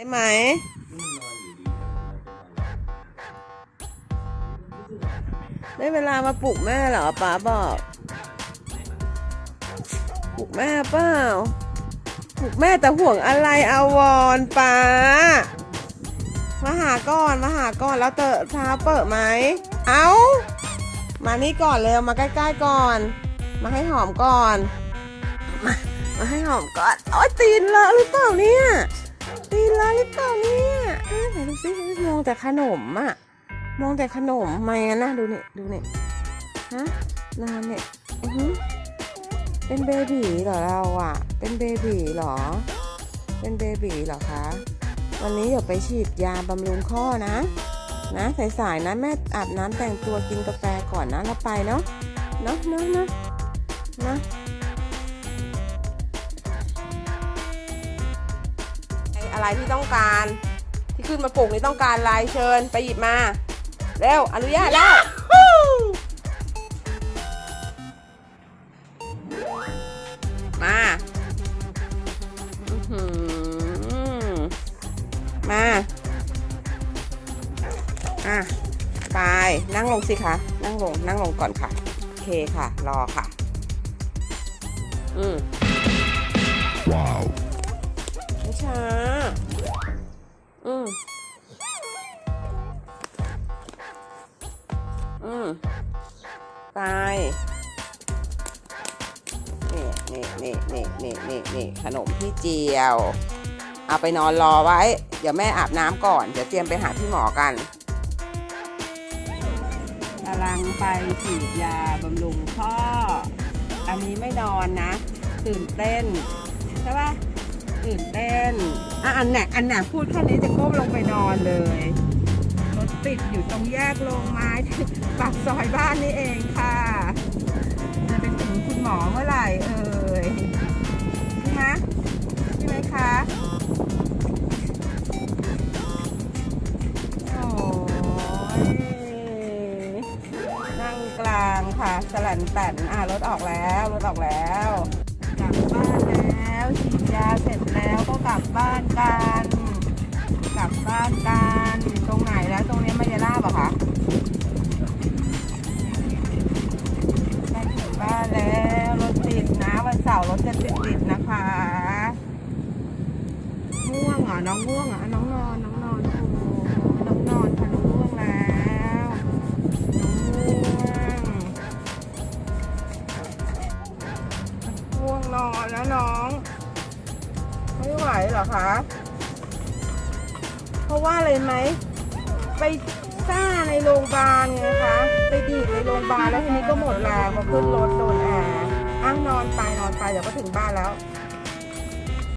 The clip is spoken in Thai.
ได้ไหม ได้เวลามาปลุกแม่เหรอป้าบอก ปลุกแม่เปล่า ปลุกแม่แต่ห่วงอะไรอาวรป้า มาหาก่อนมาหาก่อนแล้วเตอะเช้าเปิดไหม เอามานี่ก่อนเร็วมาใกล้ๆก่อน มาให้หอมก่อน มามาให้หอมก่อนโอ๊ยตีนเลอะหรือเปล่าเนี่ย ตีนเลอะหรือเปล่าเนี่ยเอ้ไหนดูสิมองแต่ขนมอะมองแต่ขนมไม่งั้นนะดูนี่ดูนี่ฮะนานเนี่ยอือหือเป็นเบบีเหรอเราอะเป็นเบบีเหรอ เป็นเบบีเหรอคะวันนี้เดี๋ยวไปฉีดยาบำรุงข้อนะ นะสายๆนะแม่อาบน้ำแต่งตัวกินกาแฟก่อนนะแล้วไปเนาะเนาะเนาะเนาะนะ อะไรที่ต้องการ ที่ขึ้นมาปลูกนี่ต้องการอะไรเชิญไปหยิบมาเร็วอนุญาตแล้วมาอื้อหือมาอะไปนั่งลงสิคะนั่งลงนั่งลงก่อนค่ะ โอเคค่ะ รอค่ะ อืม อืมอืมไปนี่นี่นี่นี่นี่นี่นี่ขนมพี่เจียว เอาไปนอนรอไว้ เดี๋ยวแม่อาบน้ำก่อน เดี๋ยวเตรียมไปหาพี่หมอกันกำลังไปฉีดยาบำรุงข้ออันนี้ไม่นอนนะ ตื่นเต้น ใช่ปะ ตื่นเต้นอะอันไหนอันไหนพูดแค่นี้จะก้มลงไปนอนเลยรถติดอยู่ตรงแยกลงไม้ปากซอยบ้านนี่เองค่ะ จะไปถึงคุณหมอเมื่อไหร่เอ่ยใช่ไหมใช่ไหมคะโอ้ยนั่งกลางค่ะสลันแตนอะรถออกแล้วรถออกแล้ว บ้านกัน กลับบ้านกัน ตรงไหนแล้วตรงนี้มายาลาบเหรอคะใกล้ถึงบ้านแล้วรถติดนะวันเสาร์รถจะติดติดๆนะคะง่วงเหรอ น้องง่วงเหรอ น้องนอน น้องนอนโอ้น้องนอนค่ะน้องง่วงแล้วน้องง่วงง่วงนอนแล้วน้อง ไม่ไหวเหรอคะ เพราะว่าอะไรไหม ไปซ่าในโรงพยาบาลไงคะ ไปดีดในโรงพยาบาลแล้วทีนี้ก็หมดแรงมาขึ้นรถโดนแอร์อ้างนอนไปนอนไปเดี๋ยวก็ถึงบ้านแล้ว